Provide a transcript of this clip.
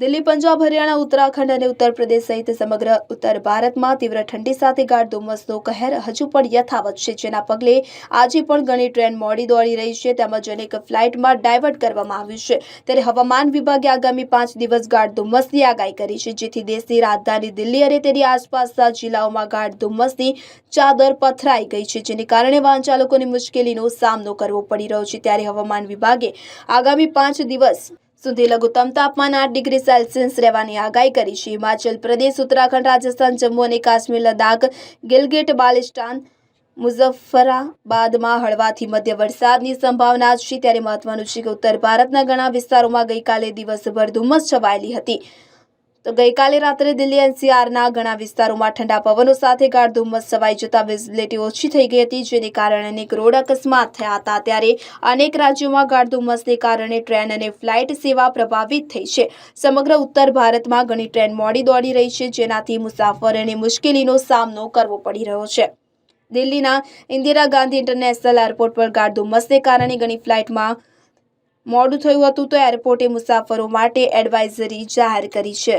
દિલ્હી, પંજાબ, હરિયાણા, ઉત્તરાખંડ અને ઉત્તર પ્રદેશ સહિત સમગ્ર ઉત્તર ભારતમાં તીવ્ર ઠંડી સાથે ગાઢ ધુમ્મસનો કહેર હજુ પણ યથાવત છે, જેના પગલે આજે પણ ઘણી ટ્રેન મોડી દોડી રહી છે, તેમજ અનેક ફ્લાઇટમાં ડાયવર્ટ કરવામાં આવ્યું છે. ત્યારે હવામાન વિભાગે આગામી પાંચ દિવસ ગાઢ ધુમ્મસની આગાહી કરી છે, જેથી દેશની રાજધાની દિલ્હી અને તેની આસપાસના જિલ્લાઓમાં ગાઢ ધુમ્મસની ચાદર પથરાઈ ગઈ છે, જેને કારણે વાહન ચાલકોને મુશ્કેલીનો સામનો કરવો પડી રહ્યો છે. ત્યારે હવામાન વિભાગે આગામી પાંચ દિવસ સુધી લઘુત્તમ તાપમાન આઠ ડિગ્રી સેલ્સિયસ રહેવાની આગાહી કરી છે. હિમાચલ પ્રદેશ, ઉત્તરાખંડ, રાજસ્થાન, જમ્મુ અને કાશ્મીર, લદ્દાખ, ગિલગિટ બાલિસ્ટાન મુઝફ્ફરાબાદમાં હળવાથી મધ્ય વરસાદની સંભાવના છે. ત્યારે મહત્વનું છે કે ઉત્તર ભારતના ઘણા વિસ્તારોમાં ગઈકાલે દિવસભર ધુમ્મસ છવાયેલી હતી. તો ગઈકાલે રાત્રે દિલ્હી એનસીઆરના ઘણા વિસ્તારોમાં ઠંડા પવનો સાથે ગાઢ ધુમ્મસ છવાઈ જતા વિઝિબિલિટી ઓછી થઈ ગઈ હતી, જેને કારણે અનેક રોડ અકસ્માત થયા હતા. ત્યારે અનેક રાજ્યોમાં ગાઢ ધુમ્મસને કારણે ટ્રેન અને ફ્લાઇટ સેવા પ્રભાવિત થઈ છે. સમગ્ર ઉત્તર ભારતમાં ઘણી ટ્રેન મોડી દોડી રહી છે, જેનાથી મુસાફરોને મુશ્કેલીનો સામનો કરવો પડી રહ્યો છે. દિલ્હીના ઇન્દિરા ગાંધી ઇન્ટરનેશનલ એરપોર્ટ પર ગાઢ ધુમ્મસને કારણે ઘણી ફ્લાઇટમાં મોડું થયું હતું, તો એરપોર્ટે મુસાફરો માટે એડવાઇઝરી જાહેર કરી છે.